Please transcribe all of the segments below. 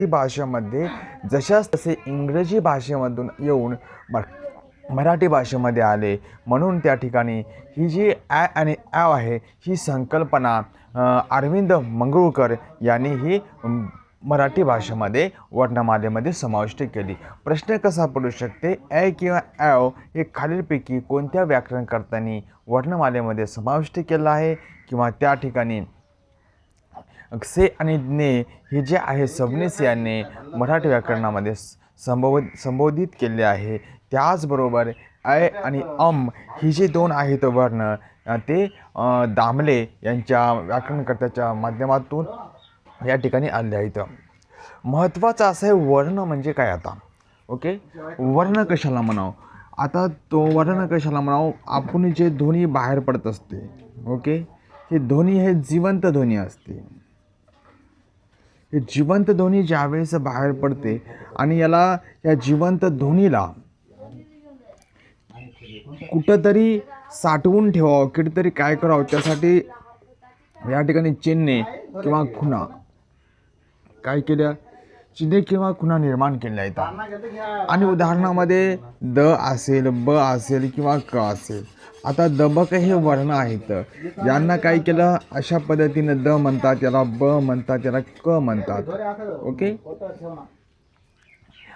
मराठी भाषेमध्ये जशाच तसे इंग्रजी भाषेमधून येऊन म मराठी भाषेमध्ये आले. म्हणून त्या ठिकाणी ही जी ॲ आणि ॲव आहे ही संकल्पना अरविंद मंगळूकर यांनी ही मराठी भाषेमध्ये वर्णमालेमध्ये समाविष्ट केली. प्रश्न कसा पडू शकते? ॲ किंवा ॲव हे खालीलपैकी कोणत्या व्याकरणकर्त्यांनी वर्णमालेमध्ये समाविष्ट केलं आहे? किंवा त्या ठिकाणी से आणि ज्ञे हे जे आहे सबनीस यांनी मराठी व्याकरणामध्ये संबोध संबोधित केले आहे. त्याचबरोबर अय आणि अम ही जे दोन आहेत वर्ण ते दामले यांच्या व्याकरणकर्त्याच्या माध्यमातून या ठिकाणी आले आहेत. महत्त्वाचं असं आहे वर्ण म्हणजे काय आता? ओके? वर्ण कशाला म्हणावं? आता तो वर्ण कशाला म्हणावं? आपण जे ध्वनी बाहेर पडत असते ओके? हे ध्वनी हे जिवंत ध्वनी असते. हे जिवंत ध्वनी ज्यावेळेस बाहेर पडते आणि याला या जिवंत ध्वनीला कुठंतरी साठवून ठेवावं कुठेतरी काय करावं त्यासाठी या ठिकाणी चिन्हे किंवा खुणा काय केल्या? चिन्हे किंवा खुणा निर्माण केल्या आहेत आणि उदाहरणामध्ये द असेल ब असेल किंवा क असेल. आता दबक हे वर्ण आहेत. यांना काय केलं? अशा पद्धतीनं द म्हणतात याला ब म्हणतात याला क म्हणतात. ओके?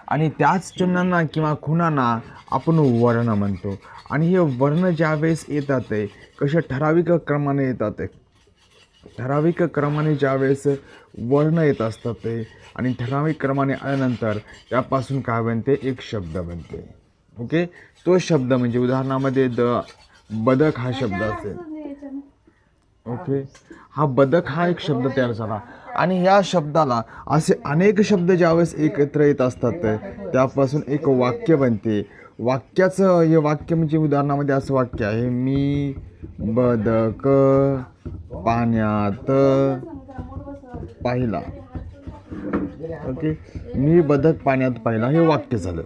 आणि त्याच चिन्हांना किंवा खुणांना आपण वर्ण म्हणतो. आणि हे वर्ण ज्यावेळेस येतात आहे कसे ठराविक क्रमाने येतात आहे ठराविक क्रमाने ज्यावेळेस वर्ण येत असतात ते आणि ठराविक क्रमाने आल्यानंतर त्यापासून काय बनते? एक शब्द बनते. ओके? तो शब्द म्हणजे उदाहरणामध्ये द बदक हा शब्द असेल. ओके. हा बदक हा एक शब्द तयार झाला. आणि ह्या शब्दाला असे अनेक शब्द ज्यावेळेस एकत्र येत असतात ते, त्यापासून एक वाक्य बनते. वाक्याचं हे वाक्य म्हणजे उदाहरणामध्ये असं वाक्य आहे मी बदक पाण्यात पाहिला. ओके. मी बदक पाण्यात पाहिला हे वाक्य झालं.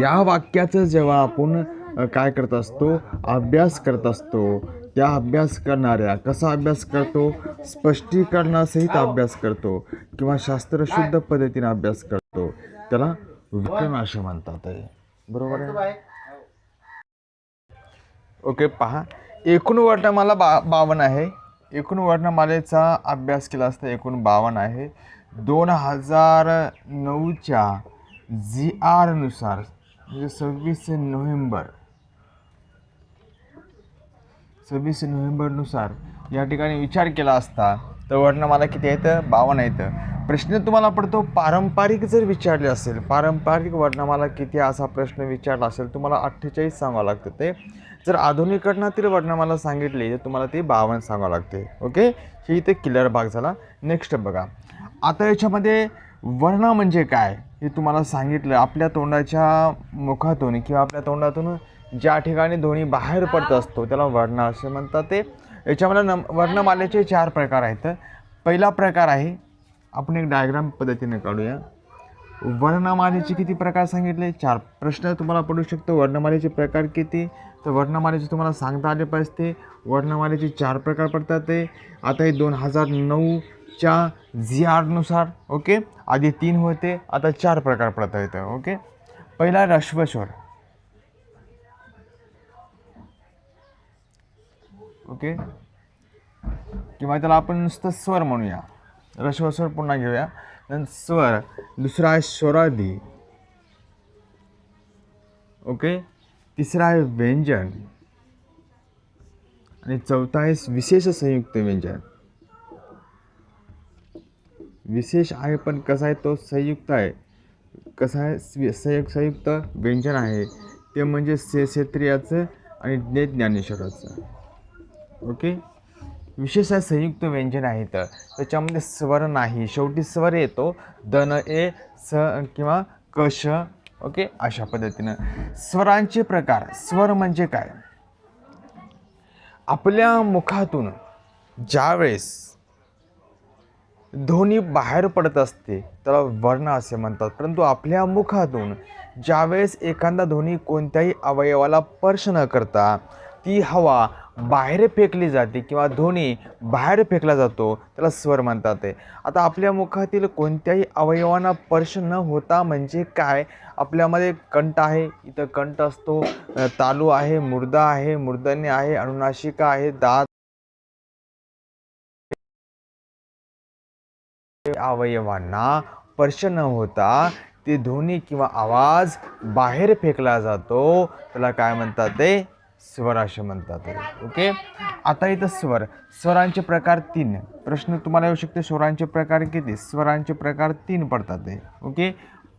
या वाक्याचं जेव्हा आपण काय करत असतो? अभ्यास करत असतो. त्या अभ्यास करणाऱ्या कसा अभ्यास करतो? स्पष्टीकरणासहित अभ्यास करतो किंवा शास्त्रशुद्ध पद्धतीने अभ्यास करतो. त्याला व्याकरण असे म्हणतात आहे बरोबर आहे? ओके पहा. एकूण वर्णमाला बा बावन्न आहे. एकूण वर्णमालेचा अभ्यास केला असता एकूण बावन्न आहे. दोन हजार नऊच्या जी आरनुसार म्हणजे सव्वीस नोव्हेंबर सव्वीस नोव्हेंबरनुसार या ठिकाणी विचार केला असता तर वर्णमाला किती येतं बावन्न येतं प्रश्न तुम्हाला पडतो पारंपरिक जर विचारले असेल पारंपरिक वर्णमाला किती असा प्रश्न विचारला असेल तुम्हाला अठ्ठेचाळीस सांगावं लागतं ते. जर आधुनिकरणातील वर्णमाला सांगितली तर तुम्हाला ते बावन्न सांगावं लागते. ओके? हे इथे क्लिअर भाग झाला. नेक्स्ट बघा. आता याच्यामध्ये वर्ण म्हणजे काय हे तुम्हाला सांगितलं. आपल्या तोंडाच्या मुखातून किंवा आपल्या तोंडातून ज्या ठिकाणी ध्वनी बाहेर पडत असतो त्याला वर्ण असे म्हणतात ते. याच्यामध्ये नम वर्णमालेचे चार प्रकार आहेत. पहिला प्रकार आहे आपण एक डायग्राम पद्धतीने काढूया. वर्णमालेचे किती प्रकार सांगितले? चार. प्रश्न तुम्हाला पडू शकतो वर्णमालेचे प्रकार किती? तर वर्णमालेचे तुम्हाला सांगता आले पाहिजे वर्णमालेचे चार प्रकार पडतात ते. आता हे दोन हजार नऊच्या जी आरनुसार ओके? आधी तीन होते आता चार प्रकार पडत आहेत ओके? पहिला रश्वस्वर ओके? किंवा त्याला आपण नुसतं स्वर म्हणूया. रश्वस्वर पुन्हा घेऊया. नंतर स्वर दुसरा आहे स्वरादी ओके? तिसरा आहे व्यंजन. आणि चौथा आहे विशेष संयुक्त व्यंजन. विशेष आहे पण कसा आहे तो संयुक्त आहे? कसा आहे? संयुक्त संयुक्त व्यंजन आहे. ते म्हणजे से क्षेत्रियाचं आणि ज्ञे ज्ञानेश्वराचं. ओके? विशेष आहे संयुक्त व्यंजन आहेत त्याच्यामध्ये स्वर नाही. शेवटी स्वर येतो. दन ए स किंवा कश ओके? अशा पद्धतीनं. स्वरांचे प्रकार. स्वर म्हणजे काय? आपल्या मुखातून ज्यावेळेस ध्वनी बाहेर पडत असते त्याला वर्ण असे म्हणतात. परंतु आपल्या मुखातून ज्यावेळेस एखादा ध्वनी कोणत्याही अवयवाला स्पर्श न करता ती हवा बाहेर फेकली जाते किंवा ध्वनी बाहेर फेकला जातो त्याला स्वर म्हणतात आहे आता आपल्या मुखातील कोणत्याही अवयवांना स्पर्श न होता म्हणजे काय? आपल्यामध्ये कंठ आहे इथं कंठ असतो तालू आहे मुर्दा आहे मूर्धन्य आहे अनुनाशिका आहे दात अवयवांना स्पर्श न होता ते ध्वनी किंवा आवाज बाहेर फेकला जातो त्याला काय म्हणतात ते? स्वर असे म्हणतात. ओके? आता इथं स्वर. स्वरांचे प्रकार तीन. प्रश्न तुम्हाला येऊ शकते स्वरांचे प्रकार किती? स्वरांचे प्रकार तीन पडतात ओके?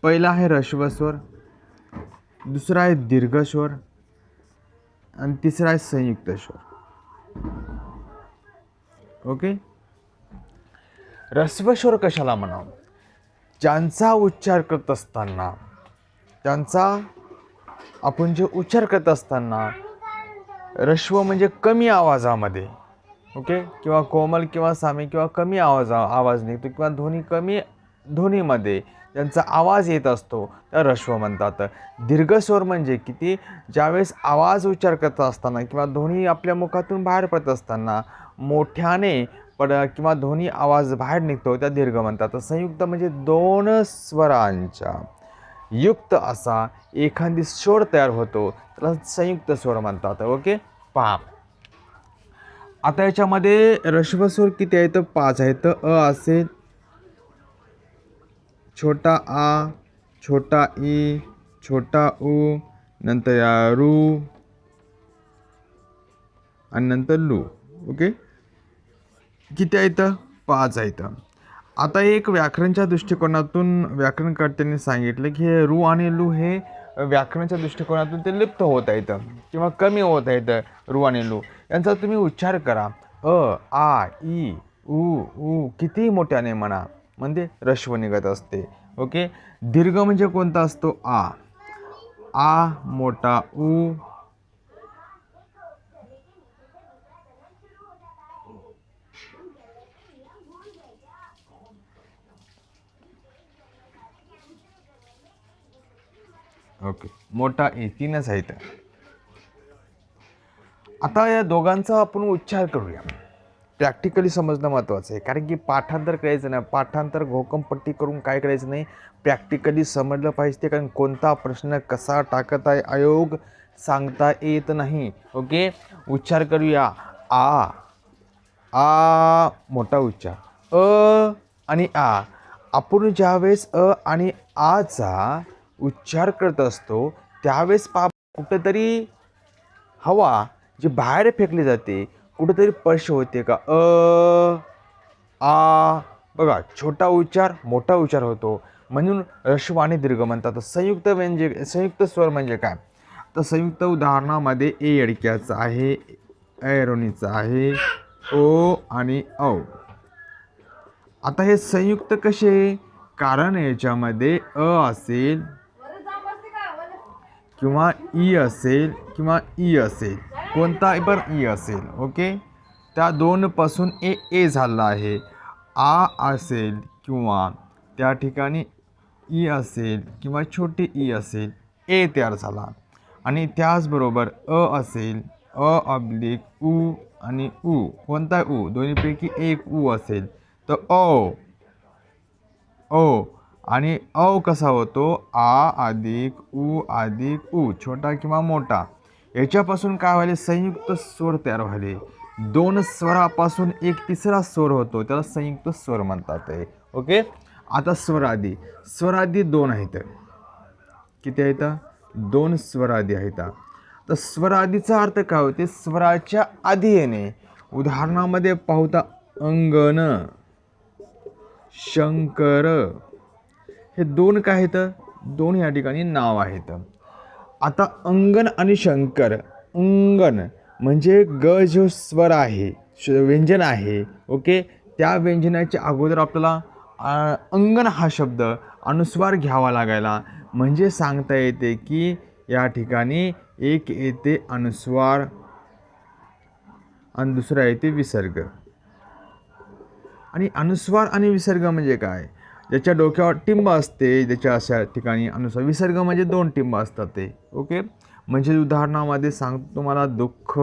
पहिला आहे रश्वस्वर. स्वर दुसरा आहे दीर्घ स्वर आणि तिसरा आहे संयुक्त स्वर ओके? रस्वस्वर कशाला म्हणावं? ज्यांचा उच्चार करत असताना त्यांचा आपण जे उच्चार करत असताना रश्व म्हणजे कमी आवाजामध्ये. ओके? किंवा कोमल किंवा सामी किंवा कमी आवाज आवाज निघतो किंवा ध्वनी कमी ध्वनीमध्ये ज्यांचा आवाज येत असतो त्या रश्व म्हणतात. दीर्घस्वर म्हणजे किती? ज्यावेळेस आवाज उच्चार करत असताना किंवा ध्वनी आपल्या मुखातून बाहेर पडत असताना मोठ्याने पड किंवा ध्वनी आवाज बाहेर निघतो त्या दीर्घ म्हणतात. संयुक्त म्हणजे दोन स्वरांच्या. युक्त असा एखादी स्वर तयार होतो त्याला संयुक्त स्वर म्हणतात ओके? पा आता याच्यामध्ये रश्वस्वर किती आहेत पाच आहेत अ असेल छोटा आ छोटा ई छोटा उ नंतर या रू आणि नंतर लू ओके? किती आहेत पाच आहेत आता एक व्याकरणच्या दृष्टिकोनातून व्याकरणकर्त्यांनी सांगितलं की हे रू आणि लू हे व्याकरणाच्या दृष्टिकोनातून ते लिप्त होत आहेत किंवा कमी होत आहेत रू आणि लू. यांचा तुम्ही उच्चार करा. अ आ ई उ उ कितीही मोठ्याने म्हणा. म्हणजे रश्व निघत असते. ओके? दीर्घ म्हणजे कोणता असतो? आ. आ मोठा उ ओके. मोठा ए तीनच आहेत आता या दोघांचा आपण उच्चार करूया. प्रॅक्टिकली समजणं महत्त्वाचं आहे. कारण की पाठांतर करायचं नाही. पाठांतर घोकमपट्टी करून काय करायचं नाही. प्रॅक्टिकली समजलं पाहिजे. ते कारण कोणता प्रश्न कसा टाकत आहे आयोग सांगता येत नाही. ओके? उच्चार करूया. आ. आ. मोठा उच्चार. अ आणि आ. आपण ज्यावेळेस अ आणि आचा उच्चार करत असतो त्यावेळेस पाप कुठंतरी हवा जी बाहेर फेकली जाते कुठंतरी स्पर्श होते का? अ आ बघा छोटा उच्चार मोठा उच्चार होतो. म्हणून रश्व आणि दीर्घ म्हणतात. संयुक्त म्हणजे संयुक्त स्वर म्हणजे काय? तर संयुक्त उदाहरणामध्ये ए अडक्याचं आहे ऐरोणीचं आहे ओ आणि औ. आता हे संयुक्त कसे? कारण याच्यामध्ये अ असेल किंवा ई असेल किंवा ई असेल. कोणता पण ई असेल. ओके? त्या दोनपासून ए ए झाला आहे. आ असेल किंवा त्या ठिकाणी ई असेल किंवा छोटी ई असेल ए तयार झाला. आणि त्याचबरोबर अ असेल अ अब्लिक उ आणि उ. कोणता उ? दोन्हीपैकी एक उ असेल. तर ओ ओ आणि अ कसा होतो? आ अधिक उ अधिक उ छोटा किंवा मोठा. याच्यापासून काय व्हायले? संयुक्त स्वर तयार व्हायले. दोन स्वरापासून एक तिसरा स्वर होतो. त्याला संयुक्त स्वर म्हणतात आहे ओके? आता स्वरादी. स्वरादी दोन आहेत. किती आहेत? दोन स्वरादी आहेत. तर स्वरादीचा अर्थ काय होते? स्वराच्या आधी येणे उदाहरणामध्ये पाहता अंगण शंकर हे दोन काय आहेत? दोन या ठिकाणी नाव आहेत. आता अंगण आणि शंकर अंगण म्हणजे ग जो स्वर आहे श- व्यंजन आहे ओके? त्या व्यंजनाच्या अगोदर आपल्याला अंगण हा शब्द अनुस्वार घ्यावा लागायला. म्हणजे सांगता येते की या ठिकाणी एक येते अनुस्वार आणि दुसरा येते विसर्ग. आणि अनुस्वार आणि विसर्ग म्हणजे काय? ज्याच्या डोक्यावर टिंब असते ज्याच्या अशा ठिकाणी अनुसार विसर्ग म्हणजे दोन टिंब असतात ते. ओके म्हणजे उदाहरणामध्ये सांगतो तुम्हाला दुःख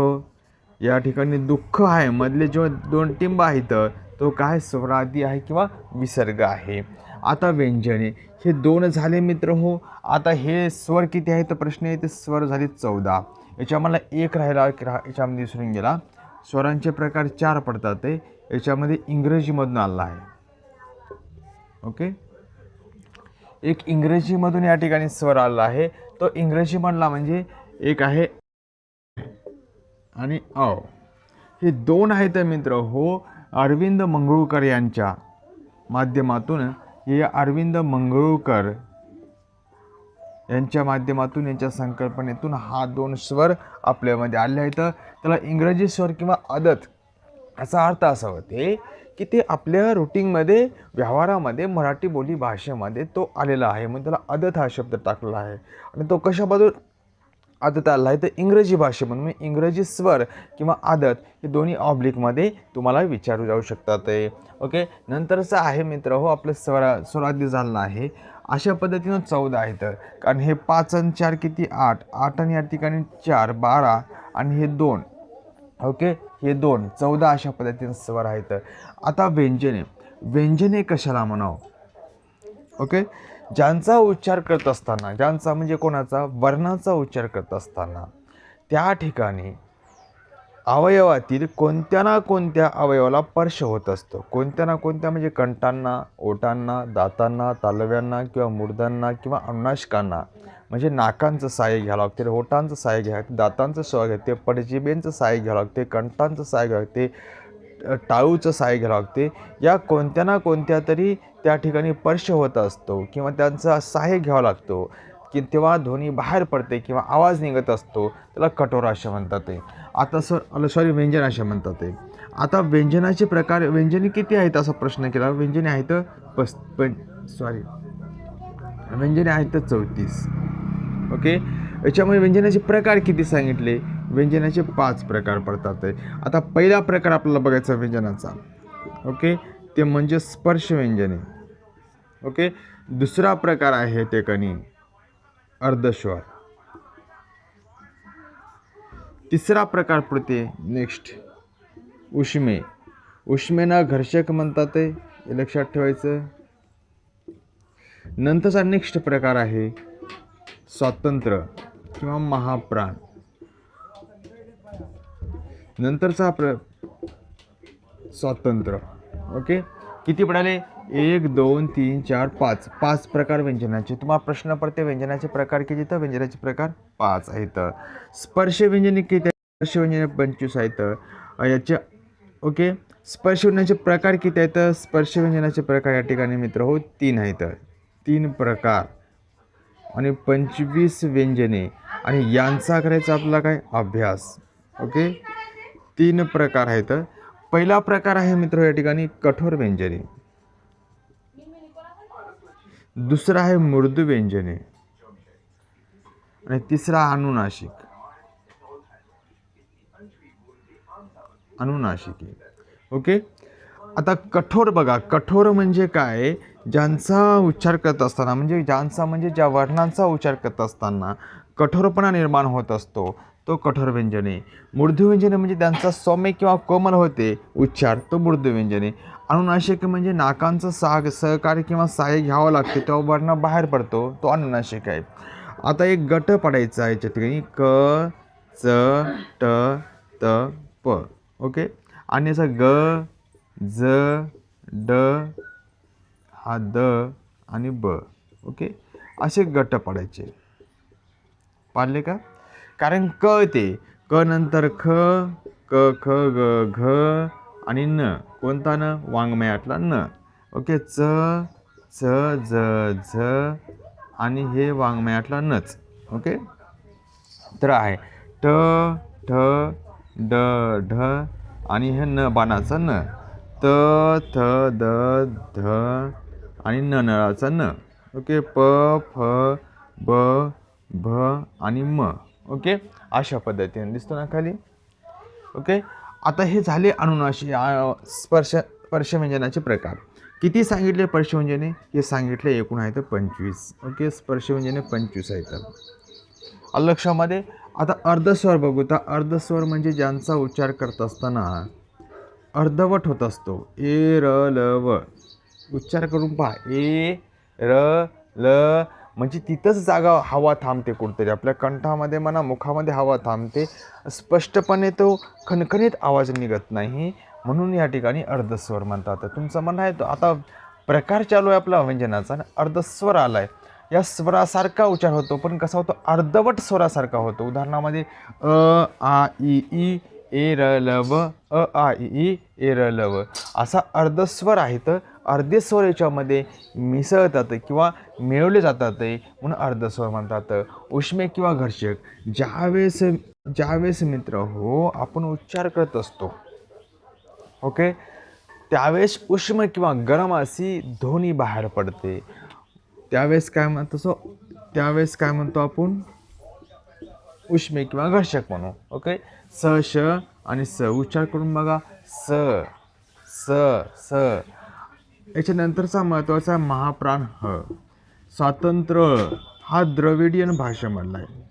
या ठिकाणी दुःख आहे मधले जेव्हा दोन टिंब आहेत तो काय? स्वराधी आहे किंवा विसर्ग आहे. आता व्यंजने हे दोन झाले मित्र हो. आता हे स्वर किती आहे तर प्रश्न आहे ते स्वर झाले चौदा. याच्या मला एक राहिला रा याच्यामध्ये विसरून गेला. स्वरांचे प्रकार चार पडतात ते. याच्यामध्ये इंग्रजीमधून आला आहे. ओके? एक इंग्रजीमधून या ठिकाणी स्वर आला आहे. तो इंग्रजी म्हणला म्हणजे एक आहे आणि अ हे दोन आहेत मित्र. हो अरविंद मंगळूकर यांच्या माध्यमातून हे अरविंद मंगळूकर यांच्या माध्यमातून यांच्या संकल्पनेतून हा दोन स्वर आपल्यामध्ये आले आहेत. त्याला इंग्रजी स्वर किंवा अदत याचा अर्थ असा होते की ते आपल्या रुटीनमध्ये व्यवहारामध्ये मराठी बोली भाषेमध्ये तो आलेला आहे. म्हणून त्याला अदत हा शब्द टाकलेला आहे. आणि तो कशाबद्दल आदत आला आहे? तर इंग्रजी भाषेमधून म्हणजे इंग्रजी स्वर किंवा आदत हे दोन्ही ऑब्लिकमध्ये तुम्हाला विचारू जाऊ शकतात ओके? नंतरचं आहे मित्र हो आपलं स्वरा स्वरादी झालं आहे. अशा पद्धतीनं चौदा आहेत कारण हे पाच आणि चार किती? आठ. आठ आणि या ठिकाणी चार बारा आणि हे दोन. ओके? हे दोन चौदा अशा पद्धतीने स्वर आहेत. आता व्यंजने. व्यंजने कशाला म्हणावं? ओके? ज्यांचा उच्चार करत असताना ज्यांचा म्हणजे कोणाचा? वर्णाचा उच्चार करत असताना त्या ठिकाणी अवयवातील कोणत्या ना कोणत्या अवयवाला स्पर्श होत असतो. कोणत्या ना कोणत्या म्हणजे कंठांना ओटांना दातांना तालव्यांना किंवा मुर्दांना किंवा अनुनाशकांना. म्हणजे नाकांचं साय घ्यावं लागते ओटांचं साय घ्यावं लागते दातांचं सह घेते लागते पडजिबेंचं साय घ्यावं लागते कंठांचं साय घ्यावं लागते टाळूचं साय घ्यावं लागते. या कोणत्या ना कोणत्या तरी त्या ठिकाणी स्पर्श होत असतो किंवा त्यांचा सहाय्य घ्यावा लागतो की तेव्हा ध्वनी बाहेर पडते किंवा आवाज निघत असतो त्याला कठोर असे म्हणतात ते. आता सर सॉरी व्यंजन असे म्हणतात ते. आता व्यंजनाचे प्रकार व्यंजने किती आहेत असा प्रश्न केला? व्यंजने आहेत पस पण सॉरी. व्यंजने आहेत चौतीस. ओके याच्यामध्ये व्यंजनाचे प्रकार किती सांगितले? व्यंजनाचे पाच प्रकार पडतात. आता पहिला प्रकार आपल्याला बघायचा व्यंजनाचा. ओके ते म्हणजे स्पर्श व्यंजने. ओके दुसरा प्रकार आहे ते कणी अर्धस्वर तिसरा प्रकार पडते नेक्स्ट उष्मे. उष्मेना घर्षक म्हणतात हे लक्षात ठेवायचं. नंतरचा नेक्स्ट प्रकार आहे स्वातंत्र्य किंवा महाप्राण. नंतरचा प्र स्वातंत्र्य. ओके किती पडाले? एक दोन तीन चार पाच. पाच प्रकार व्यंजनाचे. तुम्हाला प्रश्न पडते व्यंजनाचे प्रकार किती तर व्यंजनाचे प्रकार पाच आहेत. स्पर्श व्यंजने किती आहेत? स्पर्श व्यंजने पंचवीस आहेत. याचे याच्या ओके स्पर्श व्यंजनाचे प्रकार किती आहेत? स्पर्श व्यंजनाचे प्रकार या ठिकाणी मित्र हो तीन आहेत. तीन प्रकार. आणि पंचवीस व्यंजने. आणि यांचा करायचा आपला काय? अभ्यास. ओके? तीन प्रकार आहेत. पहिला प्रकार आहे मित्र या ठिकाणी कठोर व्यंजने. दुसरा आहे मृदू व्यंजने. आणि तिसरा अनुनाशिक. अनुनाशिकी. ओके? आता कठोर बघा कठोर म्हणजे काय? ज्यांचा उच्चार करत असताना म्हणजे ज्यांचा म्हणजे ज्या वर्णांचा उच्चार करत असताना कठोरपणा निर्माण होत असतो तो कठोर व्यंजने. मृदुव्यंजने म्हणजे त्यांचा सौम्य किंवा कोमल होते उच्चार तो मृदू अनुनाशिक म्हणजे नाकांचं साग सहकार्य किंवा सहाय्य घ्यावं लागते तेव्हा वर्ण बाहेर पडतो तो अनुनाशिक आहे. आता एक गट पडायचा आहे याच्या ठिकाणी क च ट त प ओके? आणि याचा ग ज ड हा द आणि ब. ओके असे गट पडायचे. पाडले का? कारण क ते क नंतर ख क ख ग घ आणि न. कोणता न? वाङ्मयातला न. ओके च च ज झ आणि हे वाङ्मयातला नच. ओके तर आहे. ट ठ ड ढ आणि हे न बाणाचं न. त थ द ध आणि न नळाचा न. ओके प फ ब भ आणि म. ओके अशा पद्धतीने दिसतो ना खाली? ओके आता हे झाले अनुनाशी स्पर्श स्पर्शव्यंजनाचे प्रकार. किती सांगितले स्पर्शव्यंजने? हे सांगितले एकूण आहेत पंचवीस. ओके स्पर्शव्यंजने पंचवीस आहेत लक्षामध्ये? आता अर्धस्वर बघू. तर अर्धस्वर म्हणजे ज्यांचा उच्चार करत असताना अर्धवट होत असतो. ए र ल व. उच्चार करून पहा. ए र ल. म्हणजे तिथंच जागा हवा थांबते कुठतरी. आपल्या कंठामध्ये म्हणा मुखामध्ये हवा थांबते. स्पष्टपणे तो खणखणीत आवाज निघत नाही. म्हणून या ठिकाणी अर्धस्वर म्हणतात. तुमचं म्हणणं आहे तो आता प्रकार चालू आहे आपला व्यंजनाचा आणि अर्धस्वर आला आहे या स्वरासारखा उच्चार होतो पण कसा होतो? अर्धवट स्वरासारखा होतो. उदाहरणामध्ये अ आ इ ई ए र ल व अ आ इ ई ए र ल व असा अर्धस्वर आहे तर अर्धे स्वर याच्यामध्ये मिसळतात किंवा मिळवले जातात. म्हणून अर्धस्वर म्हणतात. उष्मे किंवा घर्षक. ज्यावेळेस ज्यावेळेस मित्र हो आपण उच्चार करत असतो. ओके? त्यावेळेस उष्म किंवा गरम अशी ध्वनी बाहेर पडते. त्यावेळेस काय म्हणतो सो त्यावेळेस काय म्हणतो आपण? उष्मे किंवा घर्षक म्हणू ओके? स श आणि स उच्चार करून बघा. स स स. याच्यानंतरचा महत्त्वाचा महाप्राण ह. स्वातंत्र्य. हा द्रविडियन भाषेमधला आहे.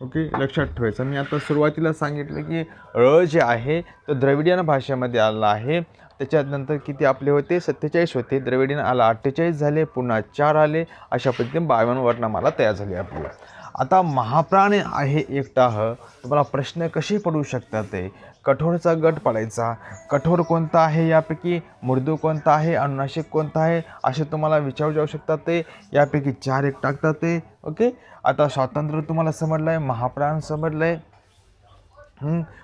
ओके? लक्षात ठेवायचं. मी आता सुरुवातीला सांगितलं की ळ जे आहे तो द्रविडियन भाषेमध्ये आला आहे. त्याच्यानंतर किती आपले होते? सत्तेचाळीस होते. द्रविडियन आला अठ्ठेचाळीस झाले पुन्हा चार आले. अशा पद्धतीने बावन्न वर्णमाला तयार झाली आपल्याला आता महाप्राण आहे एकटा ह तुम्हाला प्रश्न कसे पडू शकतात ते? कठोरचा गट पाडायचा कठोर कोणता आहे यापैकी? मृदू कोणता आहे? अनुनाशिक कोणता आहे? असे तुम्हाला विचारू जाऊ शकतात ते. यापैकी चार एक टाकतात ते. ओके? आता स्वातंत्र्य तुम्हाला समजलं आहे महाप्राण समजलं आहे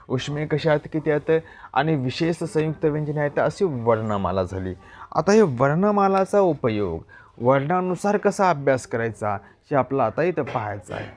उष्मे कशा आहेत? किती आहेत? आणि विशेष संयुक्त व्यंजने आहेत अशी वर्णमाला झाली. आता हे वर्णमालाचा उपयोग वर्णानुसार कसा अभ्यास करायचा हे आपला आता इथं पाहायचं आहे.